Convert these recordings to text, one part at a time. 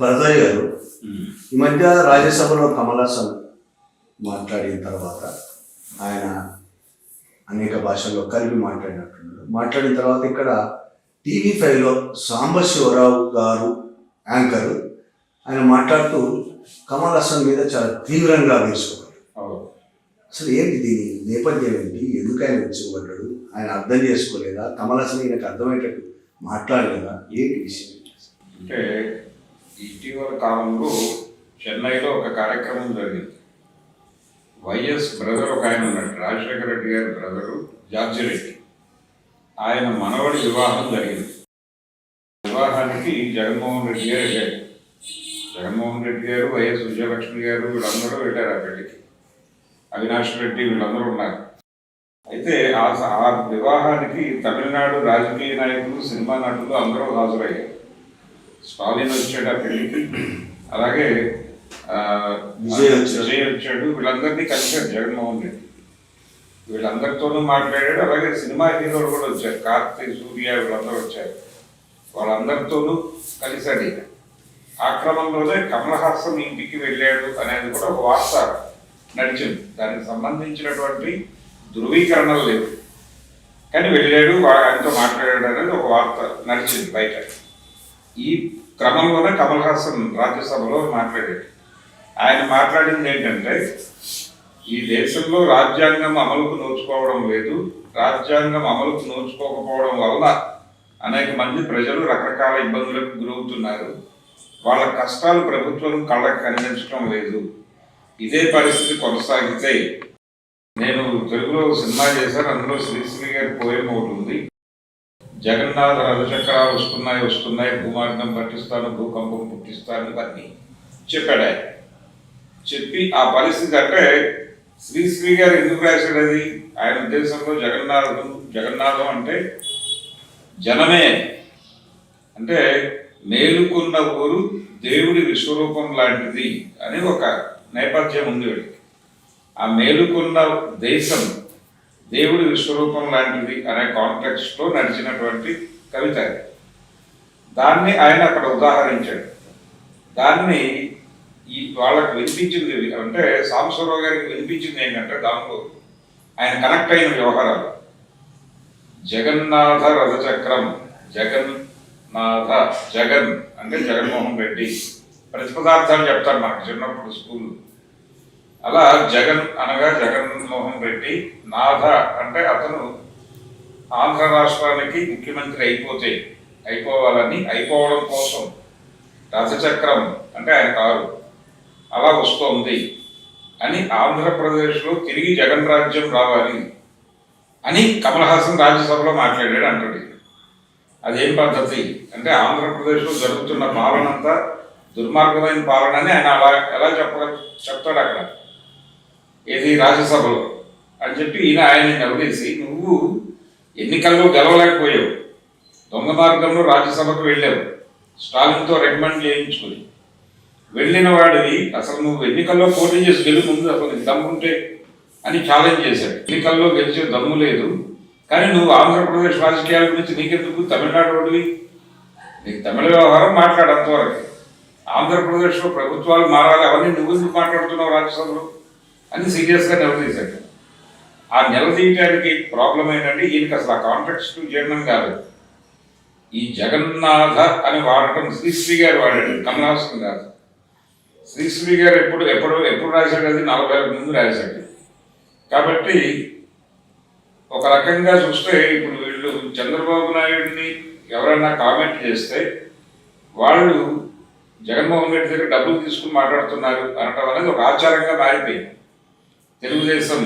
భరద్వాజ్ గారు ఈ మధ్య రాజ్యసభలో కమల్ హాసన్ మాట్లాడిన తర్వాత ఆయన అనేక భాషల్లో కలిపి మాట్లాడినట్టున్నారు మాట్లాడిన తర్వాత ఇక్కడ టీవీ ఫైవ్లో సాంబశివరావు గారు యాంకర్. ఆయన మాట్లాడుతూ కమల్ హాసన్ మీద చాలా తీవ్రంగా వేసుకోవాలి. అసలు ఏంటి దీని నేపథ్యం ఏంటి? ఎందుకు ఆయన వచ్చి ఆయన అర్థం చేసుకోలేదా? కమల్ హాసన్ ఈయనకు అర్థమయ్యేటట్టు మాట్లాడలేదా? ఏంటి విషయం? అంటే ఇటీవల కాలంలో చెన్నైలో ఒక కార్యక్రమం జరిగింది. వైఎస్ బ్రదర్ ఒక ఆయన ఉన్నాడు రాజశేఖర రెడ్డి గారి బ్రదరు జార్జి రెడ్డి. ఆయన మనవడి వివాహం జరిగింది. వివాహానికి జగన్మోహన్ రెడ్డి గారు వెళ్ళారు. జగన్మోహన్ రెడ్డి గారు వైఎస్ విజయలక్ష్మి గారు వీళ్ళందరూ వెళ్ళారు ఆ పెళ్ళికి. అవినాష్ రెడ్డి వీళ్ళందరూ ఉన్నారు. అయితే ఆ స- ఆ వివాహానికి తమిళనాడు రాజకీయ నాయకులు సినిమా నటులు అందరూ హాజరయ్యారు. స్టాలిన్ వచ్చాడు ఆ పెళ్ళికి. అలాగే విజయ్ వచ్చాడు. విజయ్ వచ్చాడు. వీళ్ళందరినీ కలిశారు జగన్మోహన్ రెడ్డి. వీళ్ళందరితోనూ మాట్లాడాడు. అలాగే సినిమా హీరోలు కూడా వచ్చారు. కార్తీక్ సూర్య వీళ్ళందరూ వచ్చారు. వాళ్ళందరితోనూ కలిశాడు ఈయన. ఆ క్రమంలోనే కమల్ హాసన్ ఇంటికి వెళ్ళాడు అనేది కూడా ఒక వార్త నడిచింది. దానికి సంబంధించినటువంటి ధృవీకరణలు లేవు. కానీ వెళ్ళాడు ఆయనతో మాట్లాడాడు అనేది ఒక వార్త నడిచింది బయట. ఈ క్రమంలోనే కమల్ హాసన్ రాజ్యసభలో మాట్లాడాడు. ఆయన మాట్లాడింది ఏంటంటే ఈ దేశంలో రాజ్యాంగం అమలుకు నోచుకోవడం లేదు రాజ్యాంగం అమలుకు నోచుకోకపోవడం వల్ల అనేక మంది ప్రజలు రకరకాల ఇబ్బందులకు గురవుతున్నారు. వాళ్ళ కష్టాలు ప్రభుత్వం కళ్ళకు కనిపించడం లేదు. ఇదే పరిస్థితి కొనసాగితే నేను తెలుగులో సినిమా చేశాను అందులో శ్రీశ్రీ గారి పోయం ఒకటి ఉంది. జగన్నాథ రథచక్రాలు వస్తున్నాయి వస్తున్నాయి భూమార్గం పట్టిస్తాను భూకంపం పుట్టిస్తాను అని చెప్పాడు ఆయన. చెప్పి ఆ పరిస్థితి అంటే శ్రీశ్రీ గారు ఎందుకు రాశాడు అది? ఆయన ఉద్దేశంలో జగన్నాథం జగన్నాథం అంటే జనమే. అంటే మేలుకున్న ఊరు దేవుడి విశ్వరూపం లాంటిది అని ఒక నేపథ్యం ఉంది వీడికి ఆ మేలుకున్న దేశం దేవుడి విశ్వరూపం లాంటిది అనే కాంటెక్స్ట్లో నడిచినటువంటి కవిత దాన్ని ఆయన అక్కడ ఉదాహరించాడు. దాన్ని ఈ వాళ్ళకి వినిపించింది అంటే సాంబశ్వరరావు గారికి వినిపించింది ఏంటంటే దాంట్లో ఆయన కనెక్ట్ అయిన వ్యవహారాలు. జగన్నాథ రథచక్రం జగన్ నాథ జగన్ అంటే జగన్మోహన్ రెడ్డి. ప్రతిపదార్థాలు చెప్తారు మనకు చిన్నప్పుడు స్కూల్ అలా జగన్ అనగా జగన్మోహన్ రెడ్డి నాథ అంటే అతను ఆంధ్ర రాష్ట్రానికి ముఖ్యమంత్రి అయిపోతే అయిపోవాలని అయిపోవడం కోసం రథచక్రం అంటే ఆయన కారు అలా వస్తోంది అని ఆంధ్రప్రదేశ్లో తిరిగి జగన్ రాజ్యం రావాలి అని కమల్ హాసన్ రాజ్యసభలో మాట్లాడాడు అంటాడు. అదేం పద్ధతి? అంటే ఆంధ్రప్రదేశ్లో జరుగుతున్న పాలనంతా దుర్మార్గమైన పాలన అని ఆయన అలా ఎలా చెప్ప చెప్తాడు అక్కడ. ఏది రాజ్యసభలో? అని చెప్పి ఈయన ఆయన్ని నిలదీసి నువ్వు ఎన్నికల్లో గెలవలేకపోయావు. దొంగ మార్గంలో రాజ్యసభకు వెళ్ళావు. స్టాలిన్తో రికమెండ్ చేయించుకుని. వెళ్ళిన వాడివి. అసలు నువ్వు ఎన్నికల్లో పోటీ చేసి గెలుపు ముందు అసలు నీకు దమ్ముంటే అని ఛాలెంజ్ చేశాడు. ఎన్నికల్లో గెలిచే దమ్ము లేదు. కానీ నువ్వు ఆంధ్రప్రదేశ్ రాజకీయాల గురించి నీకెందుకు? తమిళనాడు వాడివి నీకు తమిళ వ్యవహారం మాట్లాడంతవరకు ఆంధ్రప్రదేశ్లో ప్రభుత్వాలు మారాలి. అవన్నీ నువ్వు ఎందుకు మాట్లాడుతున్నావు రాజ్యసభలో? అని సీరియస్గా నిలదీశాడు ఆ నిలదీయడానికి ప్రాబ్లం ఏంటంటే ఈయనకి అసలు ఆ కాంట్రాక్ట్ జీర్ణం కాదు. ఈ జగన్నాథ అని వాడటం శ్రీశ్రీ గారు వాడాడు కమలాసన్ గారు శ్రీశ్రీ గారు ఎప్పుడు ఎప్పుడు ఎప్పుడు రాశాడు అది? నలభై ముందు రాశాడు. కాబట్టి ఒక రకంగా చూస్తే ఇప్పుడు వీళ్ళు చంద్రబాబు నాయుడిని ఎవరైనా కామెంట్ చేస్తే వాళ్ళు జగన్మోహన్ రెడ్డి దగ్గర డబ్బులు తీసుకుని మాట్లాడుతున్నారు అనటం అనేది ఒక ఆచారంగా మారిపోయింది. తెలుగుదేశం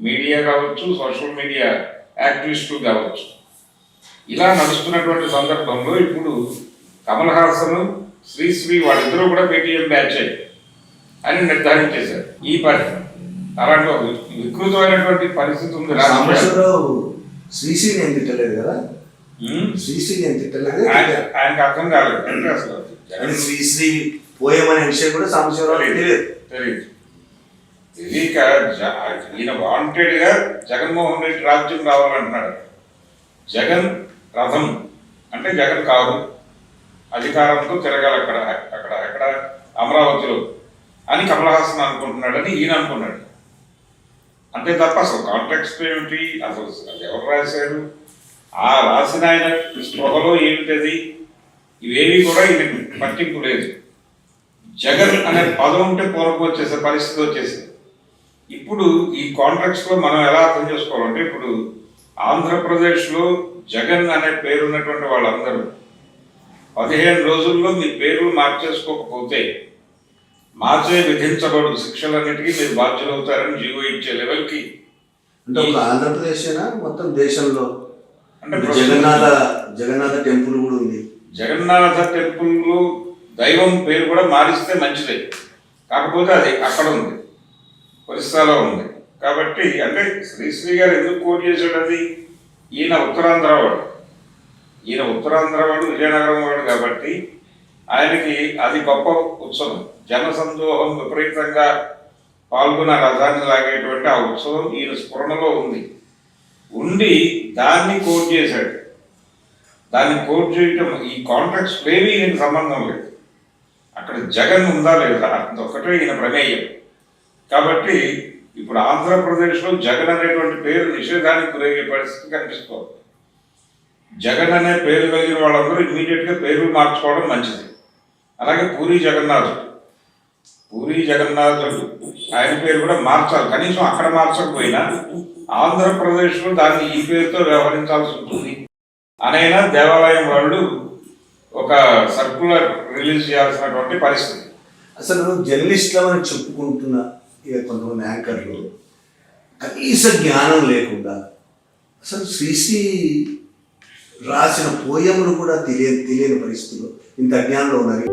మీడియా కావచ్చు సోషల్ మీడియా యాక్టివిస్టులు కావచ్చు. ఇలా నడుస్తున్నటువంటి సందర్భంలో ఇప్పుడు కమల్ హాసన్ శ్రీశ్రీ వాళ్ళిద్దరూ కూడా పేటీఎం బ్యాచ్ అని నిర్ధారించేశారు ఈ పని అలాంటి ఒక వికృతమైనటువంటి పరిస్థితి ఉంది. శ్రీశ్రీని ఏం తిట్టలేదు కదా. శ్రీశ్రీని ఏం తిట్టలేదు ఆయన ఆయనకు అర్థం కాలేదు. అసలు శ్రీశ్రీ పోయమనే విషయం కూడా సాంబశివరావు తెలియదు. తెలియదు తెలియక ఈయన వాంటెడ్గా జగన్మోహన్ రెడ్డి రాజ్యం రావాలంటున్నాడు జగన్ రథం. అంటే జగన్ కాదు అధికారంతో తిరగాలి అక్కడ అక్కడ ఎక్కడ అమరావతిలో. అని కమల్ హాసన్ అనుకుంటున్నాడని ఈయన అనుకున్నాడు. అంతే తప్ప అసలు కాంట్రాక్ట్స్ ఏమిటి? అసలు అది ఎవరు రాశారు? ఆ రాసిన ఆయన స్పృహలో ఏమిటది? ఇవేవి కూడా ఈయన పట్టింపు లేదు. జగన్ అనే పదం ఉంటే పూర్వకు వచ్చేసే పరిస్థితి వచ్చేసింది. ఇప్పుడు ఈ కాంట్రాక్ట్స్లో మనం ఎలా అర్థం చేసుకోవాలంటే ఇప్పుడు ఆంధ్రప్రదేశ్లో జగన్ అనే పేరు ఉన్నటువంటి వాళ్ళందరూ పదిహేను రోజుల్లో మీ పేర్లు మార్చేసుకోకపోతే మార్చే విధించబడు శిక్షలన్నిటికీ మీరు బాధ్యులవుతారని జీవో ఇచ్చే లెవెల్కి అంటే ఒక ఆంధ్రప్రదేశ్ మొత్తం దేశంలో. అంటే జగన్నాథ జగన్నాథ టెంపుల్ కూడా ఉంది. జగన్నాథ టెంపుల్ దైవం పేరు కూడా మారిస్తే మంచిదే. కాకపోతే అది అక్కడ ఉంది. ఒరిస్సాలో ఉంది. కాబట్టి అంటే శ్రీశ్రీ గారు ఎందుకు కోట్ చేశాడు అది ఈయన ఉత్తరాంధ్ర వాడు ఈయన ఉత్తరాంధ్ర వాడు విజయనగరం వాడు కాబట్టి ఆయనకి అది గొప్ప ఉత్సవం. జన సందోహం విపరీతంగా పాల్గొన్న రథాన్ని లాగేటువంటి ఆ ఉత్సవం ఈయన స్ఫురణలో ఉంది. ఉండి దాన్ని కోట్ చేశాడు. దాన్ని కోట్ చేయటం ఈ కాంట్రాక్ట్స్ ఏమీ ఈయనకి సంబంధం లేదు. అక్కడ జగన్ ఉందా లేదా? అదొక్కటే ఈయన ప్రమేయం. కాబట్టి ఇప్పుడు ఆంధ్రప్రదేశ్లో జగన్ అనేటువంటి పేరు నిషేధానికి గురయ్యే పరిస్థితి కనిపిస్తోంది. జగన్ అనే పేరు కలిగిన వాళ్ళందరూ ఇమీడియట్గా పేర్లు మార్చుకోవడం మంచిది. అలాగే పూరి జగన్నాథుడు. పూరి జగన్నాథుడు ఆయన పేరు కూడా మార్చాలి. కనీసం అక్కడ మార్చకపోయినా ఆంధ్రప్రదేశ్లో దాన్ని ఈ పేరుతో వ్యవహరించాల్సి ఉంటుంది. అనైనా దేవాలయం వాళ్ళు ఒక సర్కులర్ రిలీజ్ చేయాల్సినటువంటి పరిస్థితి. అసలు జర్నలిస్టులమని చెప్పుకుంటున్నా. ఇక కొంతమంది యాంకర్లు కనీస జ్ఞానం లేకుండా అసలు శ్రీశ్రీ రాసిన పోయములు కూడా తెలియ తెలియని పరిస్థితుల్లో ఇంత అజ్ఞానంలో ఉన్నారు.